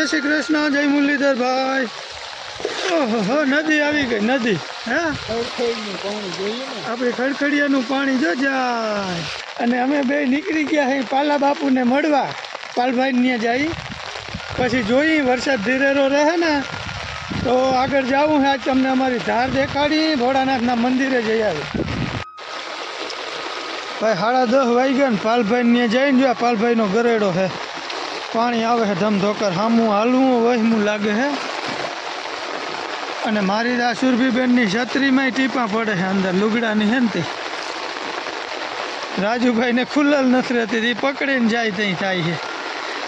જય શ્રી કૃષ્ણ, જય મુરલીધર ભાઈ. ઓહો નદી આવી ગઈ, નદી. હે? આપણે ખડખડિયાનું પાણી જો જાય. અને અમે બે નીકળી ગયા હે પાલા બાપુને મળવા. પાલભાઈ ત્યાં જઈ પછી જોઈ, વરસાદ ધીરેરો રહે ને, તો આગળ જવું હે. આજ તમને અમારી ધાર દેખાડી, ભોળાનાથના મંદિરે જઈ આવી. ભાઈ સાડા દસ વાગ્યા ને પાલભાઈ ત્યાં જઈને જો પાલભાઈનો ગરેડો હે. પાણી આવે છે ધમધોકર. હામું હાલવું વહેમું લાગે છે. અને મારી દાસુરભીબેનની સુરભીબેનની છત્રીમાંય ટીપા પડે છે અંદર. લુગડાની હે ને તે. રાજુભાઈને ખુલ્લલ નથી રહેતી. તે પકડીને જાય ત્યાં થાય છે.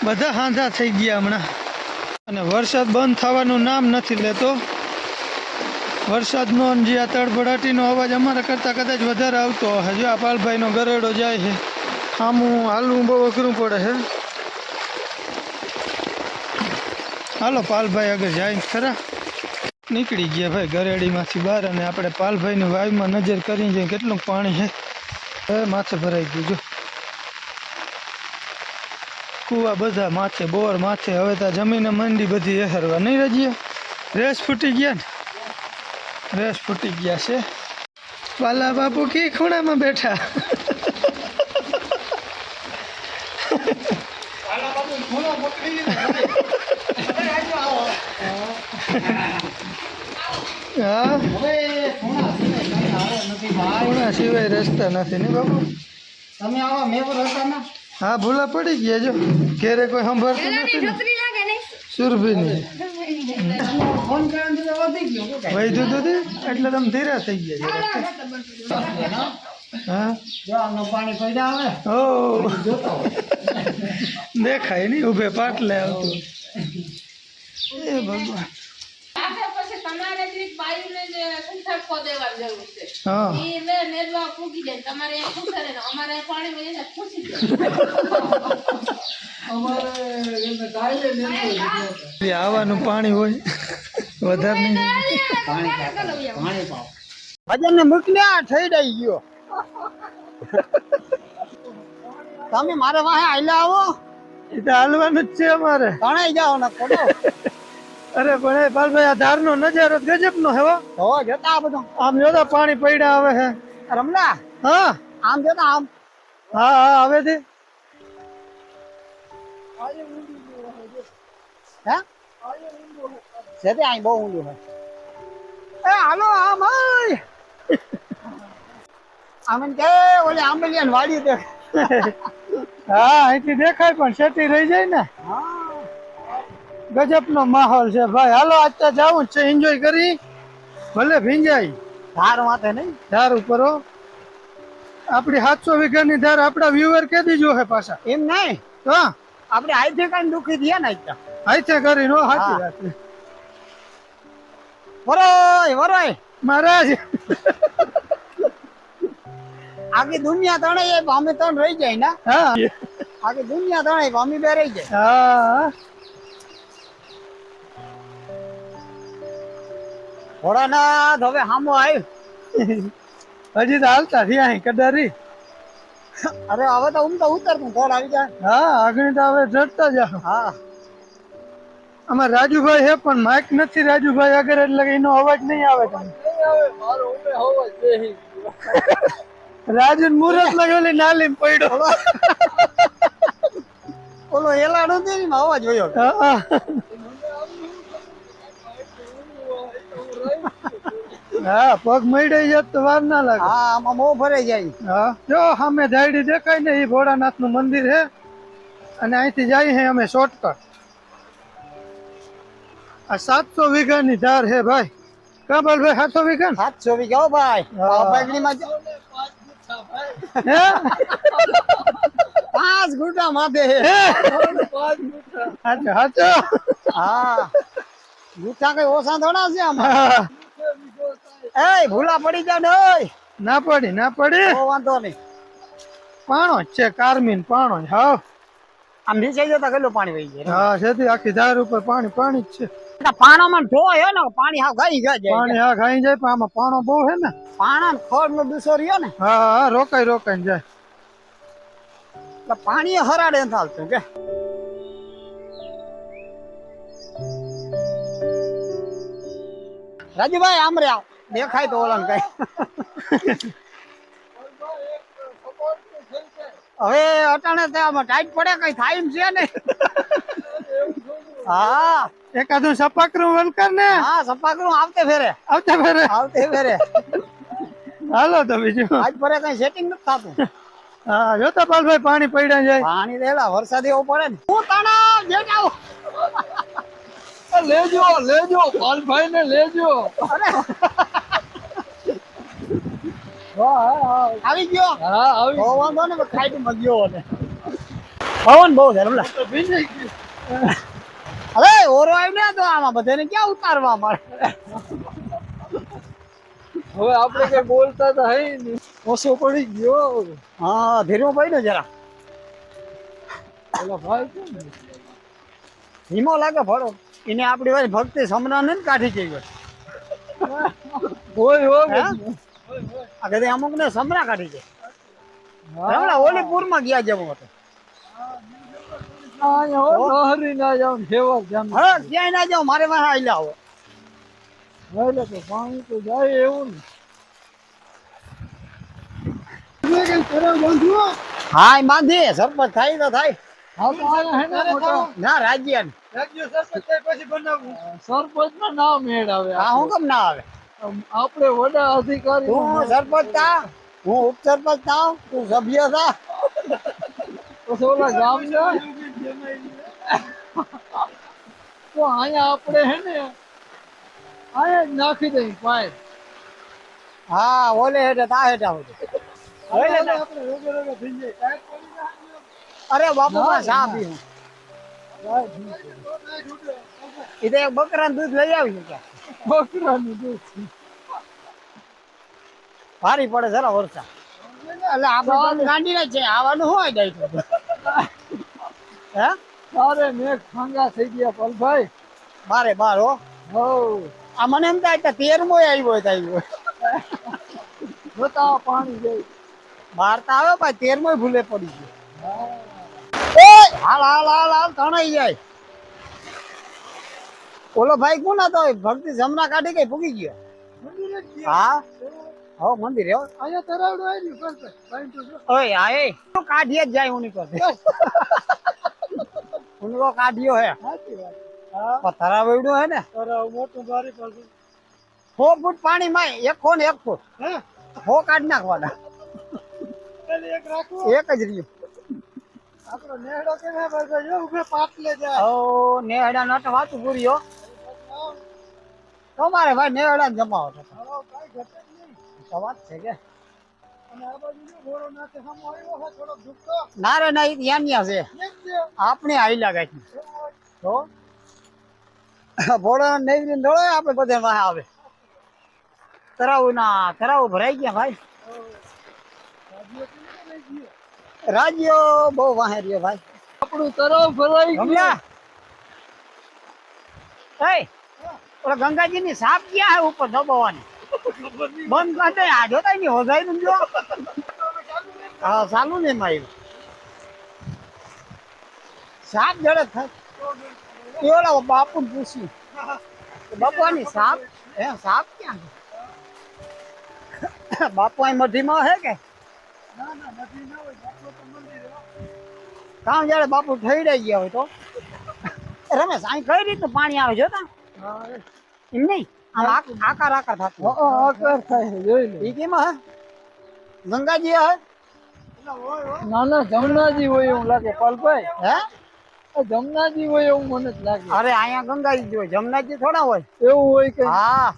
બધા હાંધા થઈ ગયા હમણાં. અને વરસાદ બંધ થવાનું નામ નથી લેતો. વરસાદનો જે આ તડભડાટીનો અવાજ અમારા કરતાં કદાચ વધારે આવતો હજુ આ પાલભાઈનો ગરેડો જાય છે. આમું હાલવું બહુ અઘરું પડે છે. હાલો, પાલભાઈ આગળ જાય. ખરા? નીકળી ગયા ભાઈ ગરેડીમાંથી બહાર અને આપણે પાલભાઈની વાયુમાં નજર કરી જોઈએ કેટલું પાણી છે. હવે માથે ભરાઈ ગયું, જો. કૂવા બધા માથે, બોર માથે, હવે તો જમીને મંડી બધી એહરવા. નહીં રજીએ રેસ ફૂટી ગયા ને? રેસ ફૂટી ગયા છે. પાલા બાપુ કી ખૂણામાં બેઠા? હા? ખૂણા સિવાય રસ્તા નથી ને બાપુ? તમે આવા મેવર હતા ને? હા ભૂલા પડી ગયા જો. ઘેરે કોઈ સંભાળતું નથી સુરભીની. વધી તો એટલે તમે ધીરા થઈ ગયા હા જો આમનું પાણી પડ્યા આવે. ઓ. જોતો હોય. દેખાય નહીં ઊભે પાટલે આવતું. એ ભગવાન. જે ખોદેવા જરૂર છે. નેરવા તમારે ફૂટે ને અમારે પાણી વહી એને આવાનું પાણી હોય વધારે નહીં. પાણી પાણી પાવ ભજન ને મોકલ્યા થઈ ડાઈ ગયો. તમે મારે વાહે આયલા આવો? એ તો હાલવાનું જ છે અમારે. તણાઈ જાઓ ને પડો અરે પણ એ પાલભાઈ આ ધારનો નજારો ગજબનો હેવા હો. જતા આ આમ જોતા પાણી પડ્યા આવે હે. રમલા? હા. આમ જતા આમ. હા હા આવે છે. હે? છે અહીં બહુ ઊંડું એ હાલો આમ આય આમ કે ઓલી આંબલિયાન વાડી દે હા અહીંથી દેખાય પણ શેટી રહી જાય ને. હા. ગજબનો માહોલ છે ભાઈ. હાલો આજ તો જાવું છે. એન્જોય કરી. ભલે ભીંજાય. ધાર માથે નહીં. ધાર ઉપર. આપણી સાતસો વીઘાની ધાર આપણા વ્યુઅર કે દીજો હે પાછા. એમ નહીં? તો આપણે આઈથી કઈ દુખી થયા ને આજ આઈથે કરી નો સાચી વાત વરોય વરોય. મહારાજ. આખી દુનિયા તણે અમે તણ રહી જાય ને? હા. આખી દુનિયા તણે અમે બે રહી જાય. હા. ભોળાનાથ હવે હામો આવ્યું. હજી તો હાલતા થયા અહીં કડારી અરે હવે તો ઉમતા ઉતર ઉતરતું થોડ આવી જાય હા આગળ તો હવે ચડતા જા હા. અમાર રાજુભાઈ હે પણ માઇક નથી રાજુભાઈ આગળ એટલે એનો અવાજ નહીં આવે તમે રાજુ મુહૂર્ત લગેલી નાલી પડ્યો. ઓલો એલાડો છે અવાજ હોય હા. હા પગ મળી જાય તો વાર ના લાગે. હા આમાં બહુ ભરાઈ જાય. હા. જો સામે ધાયડી દેખાય ને એ ભોળાનાથનું મંદિર છે. અને અહીંથી જાય છે અમે શોર્ટકટ આ સાતસો વીઘાની ધાર છે ભાઈ. કા ભાઈ સાતસો વીઘા ને? સાતસો વીઘા હો ભાઈ. હા. બાગડીમાં પાંચ ગુટા માથે હે? હા? ગુટા કઈ ઓછા થોડા છે આમાં? હા. એ ભૂલા પડી જા ને ના પડી ના પડી. ઓ વાંધો નહીં. પાણો જ છે કારમીન પાણો જ આમ નીચે જતા કેટલું પાણી વહી જાય હા સેતી આખી ધાર ઉપર પાણી પાણી જ છે. પાણામાં ઢોય ને પાણી હા ગાઈ જાય. પાણી હા ગાઈ જાય પણ આમાં પાણો બહુ હે ને. પાણા ખોડ નો દુસો રહ્યો ને. હા હા રોકાઈ રોકાઈ જાય. પાણી હરાડે થાલતું કે? રાજુભાઈ આમ રહ્યા. દેખાય તો કઈ. હવે અટાણે આમાં ટાઈટ પડે કઈ થાય છે ને. હા. એકાદું સપાકરું વલકર ને. હા સપાકરું આવતે ફેરે. આવતા ફેરે. આવતે ફેરે. હાલો તો બીજું. આજ ફરે કઈ સેટિંગ નથી થતું. હા જોતા પાલભાઈ પાણી પડ્યા જાય. પાણી દેલા વરસાદ એવો પડે ને. હું તાણા જેટ આવો. લેજો લેજો પાલભાઈ ને લેજો આવી ગયો? હા આવી ગયો. વાંધો ને ખાઈ તો ગયો ને પવન બહુ છે રમલા અરે ઓરો આવ્યો ને તો આમાં બધાને ક્યાં ઉતારવા મળે? હવે આપણે કઈ બોલતા તો હઈ નહીં. ઓછો પડી ગયો હા ધીરમો પડી ને જરા. ઓલો ભાઈ ધીમો લાગે ફળો એને આપણી વાત ભક્તિ સમરા ને કાઢી જઈ હોય હોય. હે? આ કદી અમુક ને સમરા કાઢી છે. હમણાં ઓલીપુરમાં ગયા જવું હતું. ક્યાંય ના જાવ મારે આવો એટલે તો પાણી તો જાય એવું ને. હા બાંધી સરપંચ થાય તો થાય. હા તો આયા હે. ને રાજ્ય ને સરપંચ ના મેળ આવે હા હું કેમ ના આવે? આપણે વડા અધિકારી તું સરપંચ થા? હું ઉપસરપંચ થાવ? તું સભ્ય થા? પછી ઓલા ગામ ને તો અહીંયા આપણે હે ને અહીંયા જ નાખી દઈ પાઇપ હા ઓલે હેઠે તા હેઠે આવજો ઓલે તા. આપણે રોગે રોગે થઈ જાય. અરે બાપુ માં સા પીવું એ તો એક બકરાનું દૂધ લઈ આવ્યું કે બકરાનું દૂધ ભારી પડે જરા વરસાદ. એટલે આપણે ગાંડી છે આવવાનું હોય જાય હે? તારે મેઘ ખાંગા થઈ ગયા પલભાઈ બારે બાર હો. હો આ મને એમ થાય કે તેરમો આવ્યો આવ્યો જોતા પાણી જાય બાર તો આવે ભાઈ તેરમો ભૂલે પડી ગયો. હાલ હાલ હાલ હાલ તણાઈ જાય. ઓલો ભાઈ કોણ હતો? ભક્તિ જમના કાઢી ગઈ ભૂગી ગયો. હા? હો મંદિર હો. અહીંયા તરાવડો આવી પાણી ઓય આ એ. કાઢીએ જ જાય ઉની પાસે ઉનકો કાઢ્યો હે. સાચી વાત. હા? પથરા હે ને. તરાવ મોટું ભારી પાછું. હો ફૂટ પાણી માં એક ને એક ફૂટ. હે? હો કાઢી નાખવાના. એક રાખો. એક જ રહ્યું. આપણો નેહડો કે ને ભાઈ ઉભે પાટલે જાય. ઓ નેહડા નટ વાતું પૂર્યો તમારે ભાઈ નેવડા જમાવો છો. વાત છે કે? ના રે ના ત્યાં ત્યાં છે. આપણે તો? ભોળો આપણે બધે વાહ આવે. તરાવું ના તરાવું ભરાઈ ગયા ભાઈ. રાજ્યો બહુ વાહે રહ્યો ભાઈ. આપણું તરાવ ભરાઈ ગયા. ઓલા ગંગાજી ની સાપ ક્યાં હે ઉપર દબાવવાની? બંધ કરી આ જોતા ની હોજાઈ નું જો. હા, ચાલુ ને માયું સાપ જડે થાય ઓલા બાપુ પૂછ્યું. કે બાપુની સાપ? હે, સાપ ક્યાં બાપુ અહીં મઢીમાં હે કે? ના ના ના તો. કામ જયારે બાપુ થઈ રહી ગયા હોય તો? રમેશ, અહીં કઈ રીતનું પાણી આવે જોતા. એમ નહીં આમ આક- આકાર આકાર થતું આકાર થાય જોઈ લે ઈ કેમાં હે ગંગાજી હે. ના ના જમનાજી હોય એવું લાગે પાલભાઈ હે જમનાજી હોય એવું મને જ લાગે અરે અહીંયા ગંગાજી હોય જમનાજી થોડા હોય એવું હોય કે હા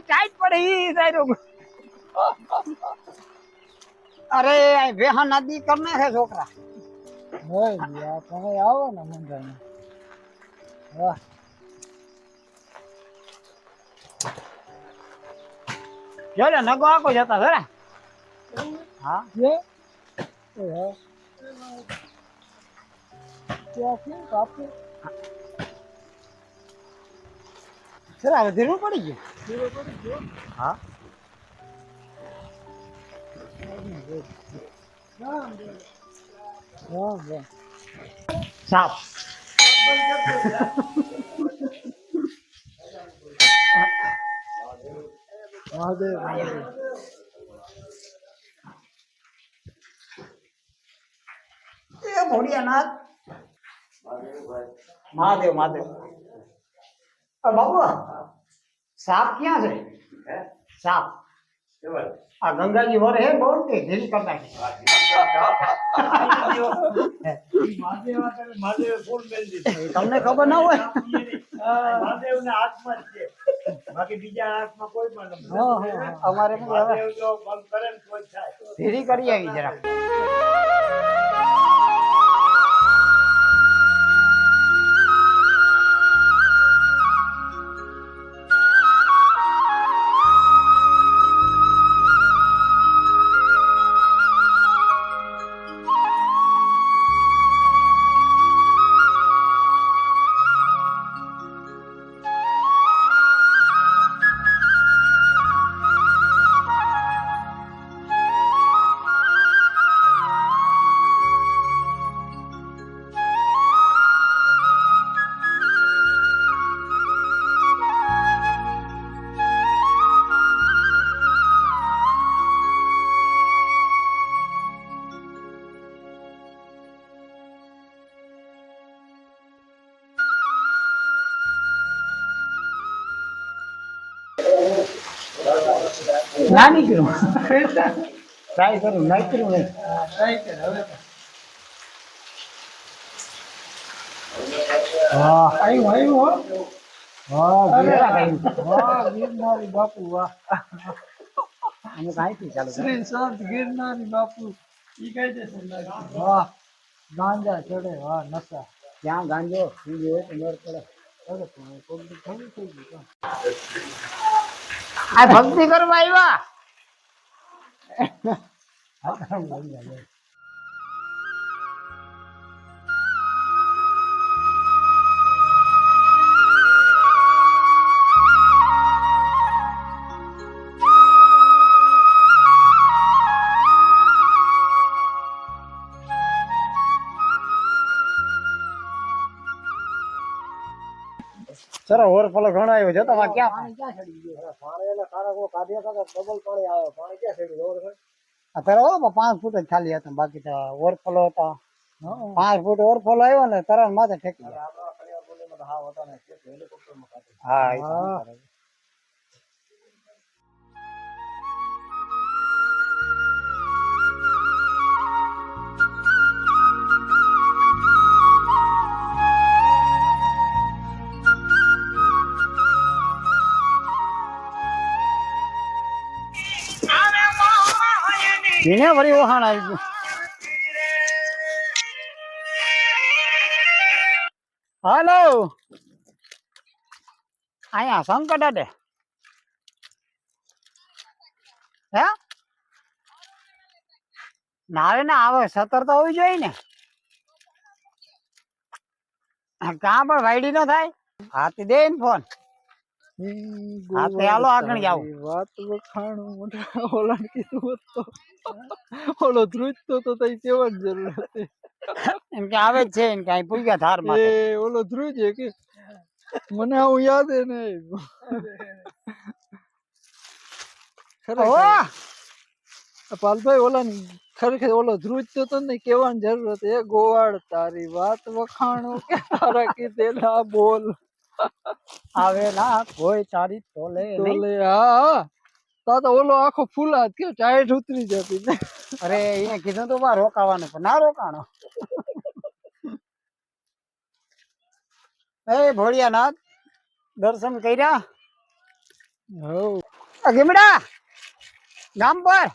ટાઈટ પડે ઈ સાઈડો અરે આ વેહા નદી કર નાખે છોકરા. હોય તમે આવો ને મંદિરમાં વાહ. જો લે નગો આકો જતા જરા હા? જે હા. કેમ કાપે? જરા હવે ધીરું પડી ગયું. હા હા, વાહ. સાપ મહાદેવ એ ભોળિયાનાથ મહાદેવ. મહાદેવ અ બાબુ સાપ ક્યાં છે? સાપ. આ ગંગાજી વર હે બહુ કે ઢીલ કરતા છે. તમને ખબર ના હોય? બાકી બીજા હાથમાં અમારે પણ હવે ધીરી કરી આવી જરા. ના નીકળ્યું ટ્રાય કર્યું નીકળ્યું નહીં વાહ આવ્યું આવ્યું હો. હા ગિરનાર હા ગિરનારી બાપુ વાહ. અમે કાંઈથી ચાલુ. શ્રી સંત ગિરનારી બાપુ. ઈ કઈ જશે વાહ ગાંજા ચડે વાહ નશા. ક્યાં ગાંજો? પીજો તો મેળ પડે. અરે પણ કોક થઈ ગયું આ ભક્તિ કરવા આવ્યા? ચલો ઓવરફ્લો ઘણો આવ્યો છે તમારે ક્યાં પાણી ક્યાં ચડી ગયું પાણી એને સારા કોઈ કાઢ્યા હતા ડબલ પાણી આવે. પાણી ક્યાં ચડ્યું અત્યારે હો પાંચ ફૂટ જ ખાલી હતા બાકી તો ઓવરફ્લો હતા. પાંચ ફૂટ ઓવરફ્લો આવ્યો ને તરત માથે ઠેકી ગયા. હા એને વળી ઓહાણ આવી ગયું. હાલો. અહીંયા સંકટ હે? ના રે ના આવે, સતર તો હોવી જોઈએ ને. કાં પણ વાયડી નો થાય. હાથી દે ને ફોન. હા હાલો આગળ જાવ વાત વખાણું મોટા ઓલા કીધું તો. ઓલો ધ્રુજતો તો તઈ કેવા જરૂર હતી. એમ કે આવે છે પૂગ્યા ધાર એ ઓલો ધ્રુજે કે મને આવું યાદ હે નહીં! પાલભાઈ ઓલા ખરેખર ઓલો ધ્રુજતો તો ને કેવાની જરૂર હતી. એ ગોવાળ તારી વાત વખાણો કે તારા કીધેલા બોલ. આવે ના કોઈ ચારી ટોલે ટોલે હા તો તો ઓલો આખો ફૂલાત કે ટાઈટ ઉતરી જતી. ને અરે એને કીધું તો બા રોકાવાનું પણ ના રોકાણો. એ ભોળિયાનાથ દર્શન કર્યા? હવ. ગીમડા ગામ પર?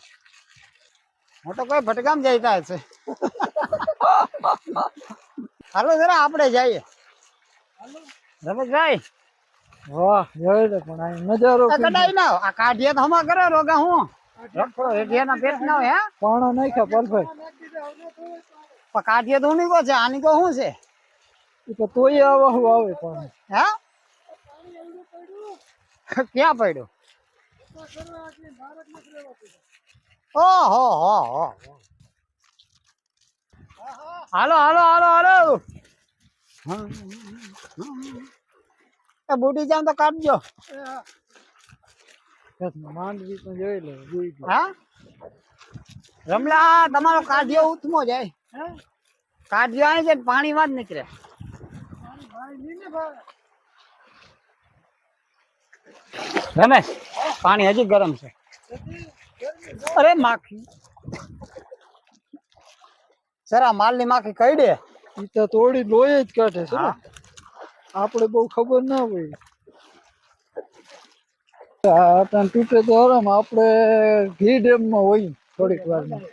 હું તો કોઈ ભટગામ જઈતા હશે. હાલો જરા આપણે જઈએ. રમેશભાઈ? વાહ જોઈ લે પણ આ નજારો કડાઈ ના આ કાઢીએ તો હમા કરે રોગા હું. રખડો રેડિયાના પેટ ના હે? પાણા નાખ્યા પરફેક્ટ પણ કાઢીએ તો ઉની કો છે આની કો શું છે? એ તો તોય આવો હું આવે પણ. હે? ક્યાં પડ્યો? ઓહો હો હો. હાલો હાલો હાલો હાલો. એ બુટી જામ તો કાઢજો માંડવી પણ જોઈ લે હા? રમલા તમારો કાઢ્યો ઉથમો જાય. કાઢ્યો આવે છે ને પાણીમાં જ નીકળે. રમેશ પાણી હજી ગરમ છે. અરે માખી. સરા માલની માખી કઈ દે? ઈ તો થોડી લોહી જ કાઢે છે ને. હા. આપણે બહુ ખબર ના હોય. ત્યાં તૂટે તો આરામ આપણે ઘી ડેમમાં હોય થોડીક વારમાં.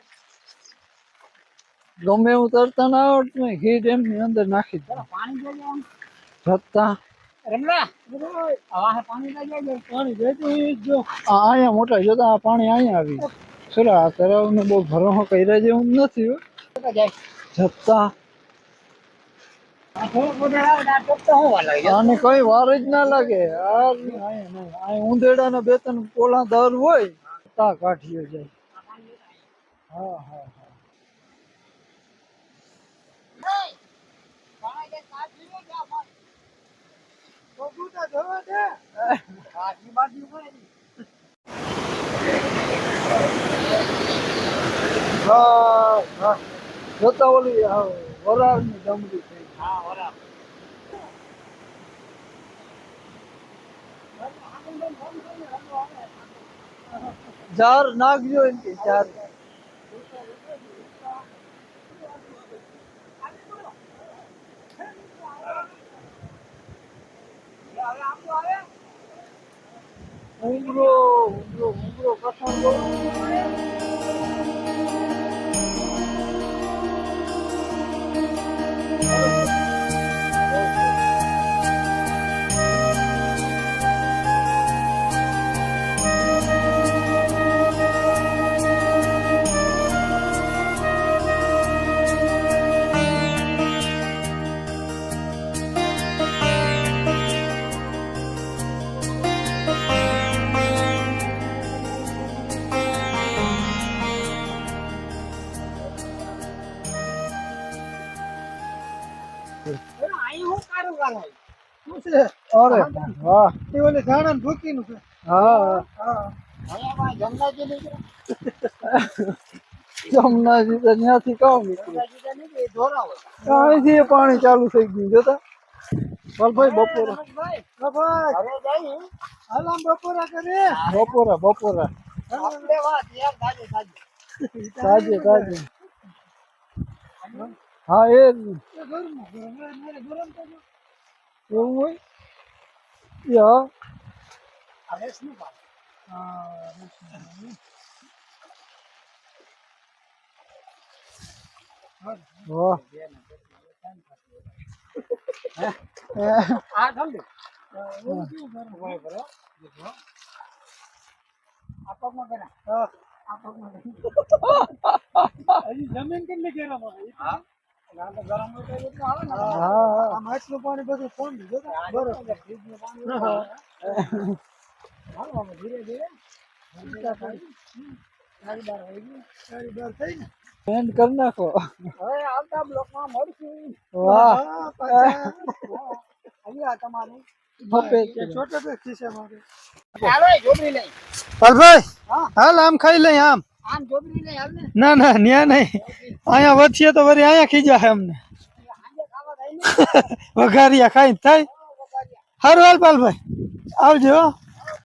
ગમે એવું તરતા ના આવડતું હોય ઘી ડેમની અંદર નાખી દે. આ અહીંયા મોટા જોતા પાણી અહીંયા આવી ચલો આ તળાવને બહુ ભરોહો કર્યા જેવું નથી જતા થોડું બધું આવે ને આ ટોપ તો હું વાલા આને કઈ વાર જ ના લાગે. ઉંદેડા ઉંદેડાના બે ત્રણ પોલા દર હોય, તા કાઢીએ જાય. હા હા જોતા ઓલી વરાળ વરાળની ડમરી થઈ જાર નાખજો એમ કે જાર ઉંગરો ઉંગરો ઉંગરો કઠણ અરે વાહ એ ઓલે જાણન ભૂકી નું હા. હા. જમનાજી તો ત્યાંથી કામ નીકળ્યું પાણી ચાલુ થઈ ગયું જોતા? ભાઈ બપોરા. બપોરા કરે. બપોરા બપોરા. તાજે તાજે. હા એ. એવું હોય? યા વાહ જમીન કેટલી ગરમ હોય હા. માટલું પાણી એન્ડ કરી નાખો હવે આવતા બ્લોકમાં વાહ અહીંયા તમારું પલભાઈ. હાલ, આમ ખાઈ લઈ, આમ ને. ના ન્યા નહીં. અહીંયા વધીએ તો વળી અહીંયા ખીજા અમને. વઘારિયા ખાઈ થાય. સારું હાલ પાલભાઈ. આવજો.